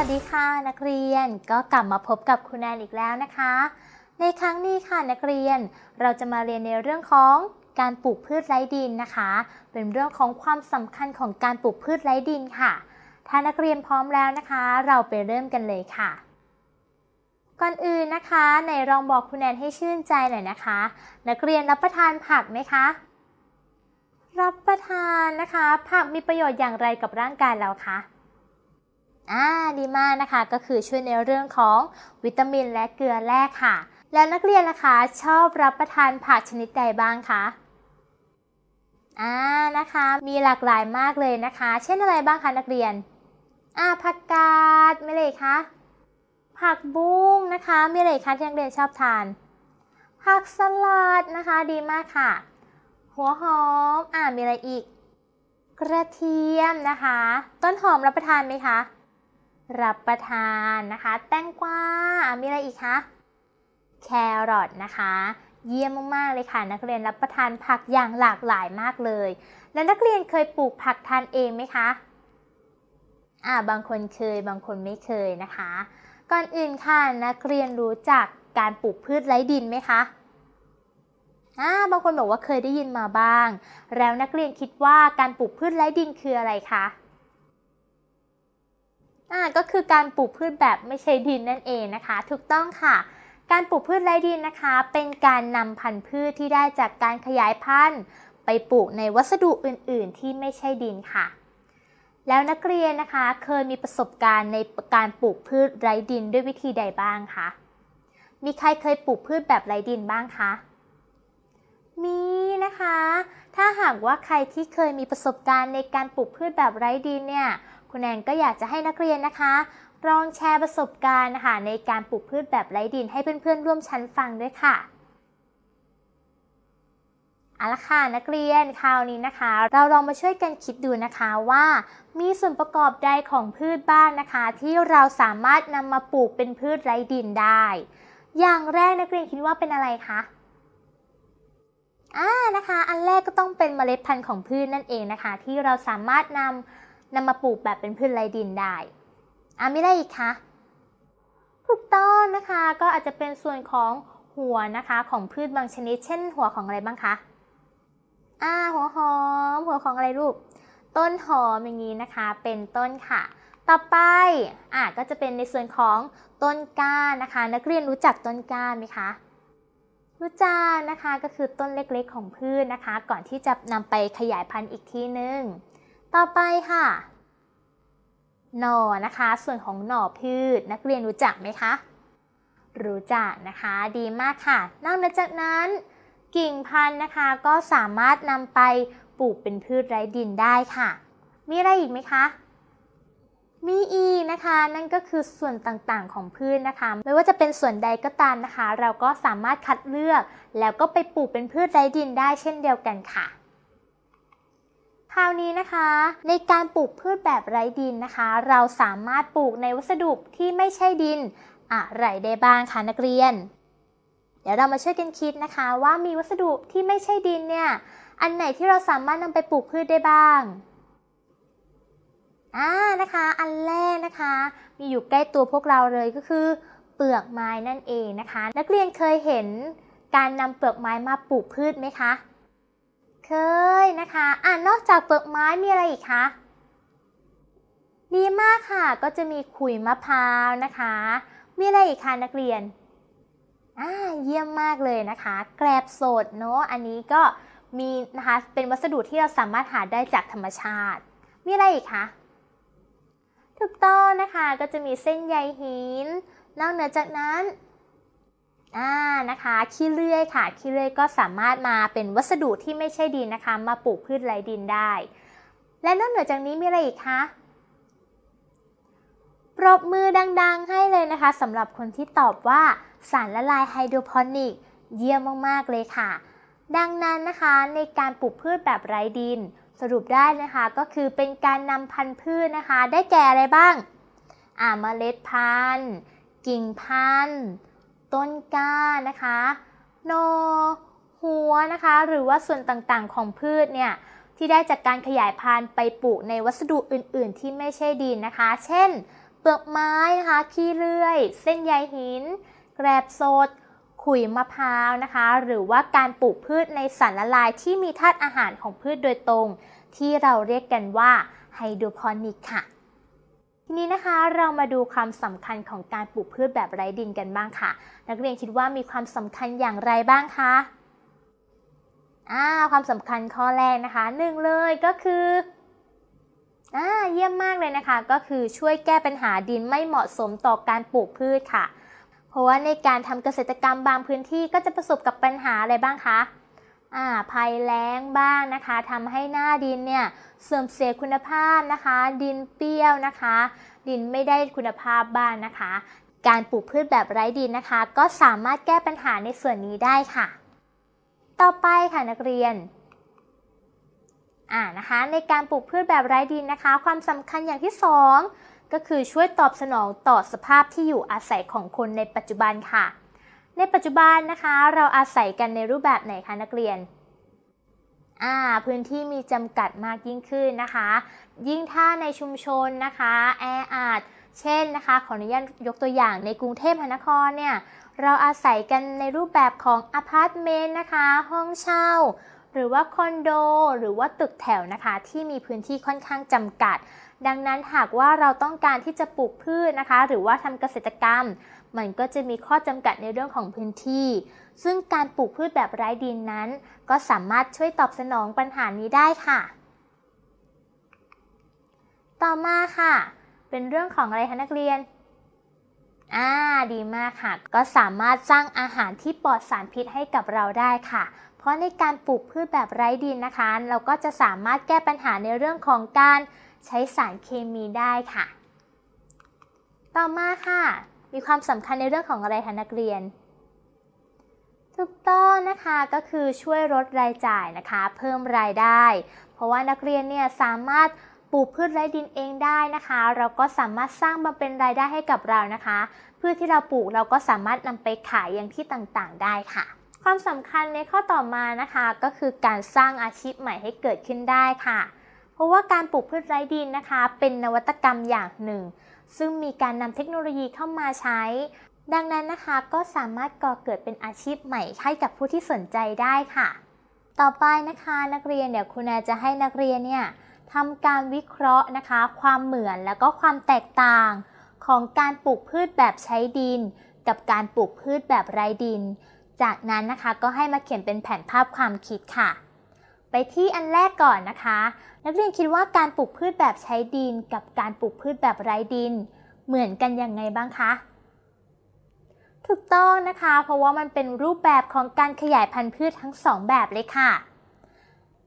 วัสดีค่ะนักเรียนก็กลับมาพบกับคุณแนนอีกแล้วนะคะ ในครั้งนี้ค่ะนักเรียนเราจะมาเรียนในเรื่องของการปลูกพืชไร้ดินนะคะ เป็นเรื่องของความสำคัญของการปลูกพืชไร้ดินค่ะ ถ้านักเรียนพร้อมแล้วนะคะ เราไปเริ่มกันเลยค่ะ ก่อนอื่นนะคะในลองบอกคุณแนนให้ชื่นใจหน่อยนะคะ นักเรียนรับประทานผักไหมคะ รับประทานนะคะ ผักมีประโยชน์อย่างไรกับร่างกายเราคะ อ่าดีมากนะคะก็คือช่วยในเรื่องของวิตามินและเกลือแร่ค่ะ แล้วนักเรียนล่ะคะชอบรับประทานผักชนิดใดบ้างคะอ่านะคะมีหลากหลายมากเลยนะคะ เช่นอะไรบ้างคะนักเรียนอ่าผักกาดไม่เลยคะผักบุ้งนะคะมีอะไรคะที่นักเรียนชอบทาน ผักสลัดนะคะดีมากค่ะ หัวหอมอ่ามีอะไรอีก กระเทียมนะคะ ต้นหอมรับประทานไหมคะ รับประทานนะคะ แตงกวา มีอะไรอีกคะ แครอทนะคะ เยี่ยมมากๆเลยค่ะ นักเรียนรับประทานผักอย่างหลากหลายมากเลย แล้วนักเรียนเคยปลูกผักทานเองไหมคะ อ่า บางคนเคย บางคนไม่เคยนะคะ ก่อนอื่นค่ะ นักเรียนรู้จักการปลูกพืชไร้ดินไหมคะอ่าบางคนบอกว่าเคยได้ยินมาบ้าง แล้วนักเรียนคิดว่าการปลูกพืชไร้ดินคืออะไรคะ อ่าก็คือการปลูกพืชแบบไม่ใช่ดินนั่นเองนะคะ ถูกต้องค่ะ การปลูกพืชไร้ดินนะคะ เป็นการนำพันธุ์พืชที่ได้จากการขยายพันธุ์ ไปปลูกในวัสดุอื่น ๆ ที่ไม่ใช่ดินค่ะ แล้วนักเรียนนะคะเคยมีประสบการณ์ในการปลูกพืชไร้ดินด้วยวิธีใดบ้างคะมีใครเคยปลูกพืชแบบไร้ดินบ้างคะมีนะคะ ถ้าหากว่าใครที่เคยมีประสบการณ์ในการปลูกพืชแบบไร้ดินเนี่ย คุณแอนก็อยากจะให้นักเรียนนะคะลองแชร์ประสบการณ์นะคะในการปลูกพืชแบบไร้ดินให้เพื่อนๆร่วมชั้นฟังด้วยค่ะเอาละค่ะนักเรียนคราวนี้นะคะ เราลองมาช่วยกันคิดดูนะคะว่า มีส่วนประกอบใดของพืชบ้างนะคะ ที่เราสามารถนำมาปลูกเป็นพืชไร้ดินได้ อย่างแรกนักเรียนคิดว่าเป็นอะไรคะอ่านะคะ อันแรกก็ต้องเป็นเมล็ดพันธุ์ของพืชนั่นเองนะคะ ที่เราสามารถนำ นำมาปลูกแบบเป็นพืชไร้ดินได้อ่าไม่ได้อีกคะถูกต้องนะคะก็อาจจะเป็นส่วนของหัวนะคะของพืชบางชนิด เช่น หัวของอะไรบ้างคะอ่าหัวหอม หัวของอะไรลูกต้นหอมอย่างนี้นะคะ เป็นต้นค่ะ ต่อไปอ่าก็จะเป็นในส่วนของต้นก้านะคะ นักเรียนรู้จักต้นก้าไหมคะรู้จักนะคะก็คือต้นเล็กๆของพืชนะคะ ก่อนที่จะนำไปขยายพันธุ์อีกทีนึง ต่อไปค่ะหน่อนะคะ ส่วนของหน่อพืชนักเรียนรู้จักไหมคะ รู้จักนะคะ ดีมากค่ะ นอกจากนั้นกิ่งพันธุ์นะคะก็สามารถนำไปปลูกเป็นพืชไร้ดินได้ค่ะ มีอะไรอีกไหมคะ มีอีกนะคะ นั่นก็คือส่วนต่างๆของพืชนะคะ ไม่ว่าจะเป็นส่วนใดก็ตามนะคะ เราก็สามารถคัดเลือก แล้วก็ไปปลูกเป็นพืชไร้ดินได้เช่นเดียวกันค่ะ คราวนี้นะคะ ในการปลูกพืชแบบไร้ดินนะคะ เราสามารถปลูกในวัสดุที่ไม่ใช่ดินอะไรได้บ้างคะนักเรียน เดี๋ยวเรามาช่วยกันคิดนะคะว่ามีวัสดุที่ไม่ใช่ดินเนี่ยอันไหนที่เราสามารถนำไปปลูกพืชได้บ้างอ่านะคะอันแรกนะคะ มีอยู่ใกล้ตัวพวกเราเลยก็คือ เปลือกไม้นั่นเองนะคะ นักเรียนเคยเห็นการนำเปลือกไม้มาปลูกพืชไหมคะ เคยนะคะอ่านอกจากเปลือกไม้มีอะไรอีกคะดีมากค่ะก็จะมีขุยมะพร้าวนะคะ มีอะไรอีกคะนักเรียนอ่าเยี่ยมมากเลยนะคะ แกลบสดเนาะอันนี้ก็มีนะคะเป็นวัสดุที่เราสามารถหาได้จากธรรมชาติ มีอะไรอีกคะถูกต้องนะคะก็จะมีเส้นใยหิน นอกเหนือจากนั้น อ่านะคะขี้เลื่อยค่ะขี้เลื่อยก็สามารถมาเป็นวัสดุที่ไม่ใช่ดินนะคะ มาปลูกพืชไร้ดินได้ และนอกเหนือจากนี้มีอะไรอีกคะปรบมือดังๆ ให้เลยนะคะสำหรับคนที่ตอบว่าสารละลายไฮโดรโปนิก เยี่ยมมากๆเลยค่ะ ดังนั้นนะคะในการปลูกพืชแบบไร้ดิน สรุปได้นะคะก็คือเป็นการนำพันธุ์พืชนะคะ ได้แก่อะไรบ้าง อ่าเมล็ดพันธุ์ กิ่งพันธุ์ ต้นกล้านะคะนอหัวนะคะ หรือว่าส่วนต่างๆของพืชเนี่ยที่ได้จากการขยายพันธุ์ไปปลูกในวัสดุอื่น ๆ ที่ไม่ใช่ดินนะคะ เช่นเปปลือกไม้นะคะ ขี้เลื่อย เส้นใยหิน แกรบสด ขุยมะพร้าวนะคะ หรือว่าการปลูกพืชในสารละลายที่มีธาตุอาหารของพืชโดยตรง ที่เราเรียกกันว่าไฮโดรพอนิกค่ะ ทีนี้นะคะเรามาดูความสำคัญของการปลูกพืชแบบไร้ดินกันบ้างค่ะ นักเรียนคิดว่ามีความสำคัญอย่างไรบ้างคะอ่าความสำคัญข้อแรกนะคะหนึ่งเลยก็คืออ่าเยี่ยมมากเลยนะคะ ก็คือช่วยแก้ปัญหาดินไม่เหมาะสมต่อการปลูกพืชค่ะ เพราะว่าในการทำเกษตรกรรมบางพื้นที่ก็จะประสบกับปัญหาอะไรบ้างคะ ภัยแล้งบ้างนะคะทำให้หน้าดินเนี่ยเสื่อมเสียคุณภาพนะคะ ดินเปรี้ยวนะคะ ดินไม่ได้คุณภาพบ้างนะคะ การปลูกพืชแบบไร้ดินนะคะ ก็สามารถแก้ปัญหาในส่วนนี้ได้ค่ะ ต่อไปค่ะนักเรียนอ่านะคะในการปลูกพืชแบบไร้ดินนะคะ ความสำคัญอย่างที่ 2 ก็คือช่วยตอบสนองต่อสภาพที่อยู่อาศัยของคนในปัจจุบันค่ะ ในปัจจุบันนะคะ เราอาศัยกันในรูปแบบไหนคะนักเรียนอ่าพื้นที่มีจำกัดมากยิ่งขึ้นนะคะ ยิ่งถ้าในชุมชนนะคะแออัดเช่นนะคะ ขออนุญาตยกตัวอย่างในกรุงเทพมหานครเนี่ยเราอาศัยกันในรูปแบบของอพาร์ตเมนต์นะคะ ห้องเช่า หรือว่าคอนโด หรือว่าตึกแถวนะคะ ที่มีพื้นที่ค่อนข้างจำกัด ดังนั้นหากว่าเราต้องการที่จะปลูกพืชนะคะ หรือว่าทำเกษตรกรรม มันก็จะมีข้อจำกัดในเรื่องของพื้นที่ ซึ่งการปลูกพืชแบบไร้ดินนั้น ก็สามารถช่วยตอบสนองปัญหานี้ได้ค่ะ ต่อมาค่ะ เป็นเรื่องของอะไรคะนักเรียนอ่าดีมากค่ะ ก็สามารถสร้างอาหารที่ปลอดสารพิษให้กับเราได้ค่ะ เพราะในการปลูกพืชแบบไร้ดินนะคะ เราก็จะสามารถแก้ปัญหาในเรื่องของการใช้สารเคมีได้ค่ะ ต่อมาค่ะ มีความสำคัญในเรื่องของอะไรคะนักเรียน ถูกต้องนะคะก็คือช่วยลดรายจ่ายนะคะ เพิ่มรายได้ เพราะว่านักเรียนเนี่ยสามารถปลูกพืชไร้ดินเองได้นะคะ เราก็สามารถสร้างมาเป็นรายได้ให้กับเรานะคะพืชที่เราปลูกเราก็สามารถนำไปขายยังที่ต่างๆ ได้ค่ะ ความสำคัญในข้อต่อมานะคะ ก็คือการสร้างอาชีพใหม่ให้เกิดขึ้นได้ค่ะ เพราะว่าการปลูกพืชไร้ดินนะคะ เป็นนวัตกรรมอย่างหนึ่ง ซึ่งมีการนำเทคโนโลยีเข้ามาใช้ ดังนั้นนะคะก็สามารถก่อเกิดเป็นอาชีพใหม่ให้กับผู้ที่สนใจได้ค่ะ ต่อไปนะคะนักเรียนเดี๋ยวคุณอาจะให้นักเรียนเนี่ยทำการวิเคราะห์นะคะ ความเหมือนแล้วก็ความแตกต่าง ของการปลูกพืชแบบใช้ดิน กับการปลูกพืชแบบไร้ดิน จากนั้นนะคะก็ให้มาเขียนเป็นแผนภาพความคิดค่ะ ไปที่อันแรกก่อนนะคะ นักเรียนคิดว่าการปลูกพืชแบบใช้ดินกับการปลูกพืชแบบไร้ดิน เหมือนกันยังไงบ้างคะ ถูกต้องนะคะ เพราะว่ามันเป็นรูปแบบของการขยายพันธุ์พืชทั้งสองแบบเลยค่ะ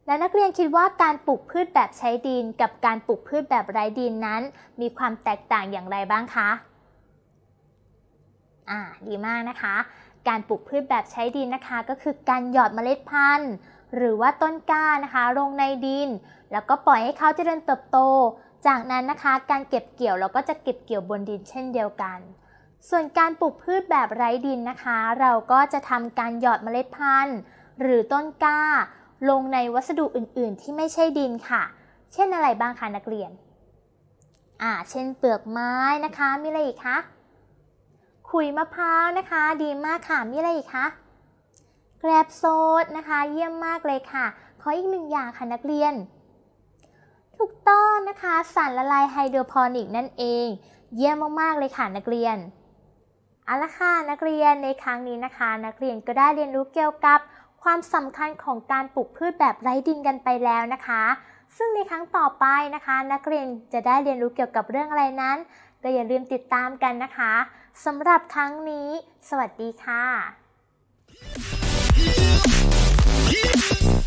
และนักเรียนคิดว่าการปลูกพืชแบบใช้ดิน กับการปลูกพืชแบบไร้ดินนั้น มีความแตกต่างอย่างไรบ้างคะอ่าดีมากนะคะ การปลูกพืชแบบใช้ดินนะคะ ก็คือการหยอดเมล็ดพันธุ์ หรือว่าต้นกล้านะคะลงในดิน แล้วก็ปล่อยให้เขาเจริญเติบโต จากนั้นนะคะการเก็บเกี่ยวเราก็จะเก็บเกี่ยวบนดินเช่นเดียวกัน ส่วนการปลูกพืชแบบไร้ดินนะคะ เราก็จะทำการหยอดเมล็ดพันธุ์ หรือต้นกล้า ลงในวัสดุอื่นๆ ที่ไม่ใช่ดินค่ะ เช่นอะไรบ้างคะนักเรียนอ่าเช่นเปลือกไม้นะคะมีอะไรอีกคะขุยมะพร้าวนะคะ ดีมากค่ะมีอะไรอีกคะ แกรบโซดนะคะ เยี่ยมมากเลยค่ะ ขออีกหนึ่งอย่างค่ะนักเรียน ถูกต้องนะคะสารละลายไฮโดรพอนิกนั่นเอง เยี่ยมมากๆเลยค่ะนักเรียนเอาละค่ะนักเรียนในครั้งนี้นะคะ นักเรียนก็ได้เรียนรู้เกี่ยวกับความสำคัญของการปลูกพืชแบบไร้ดินกันไปแล้วนะคะ ซึ่งในครั้งต่อไปนะคะ นักเรียนจะได้เรียนรู้เกี่ยวกับเรื่องอะไรนั้น ก็อย่าลืมติดตามกันนะคะสำหรับครั้งนี้ สวัสดีค่ะ いいね!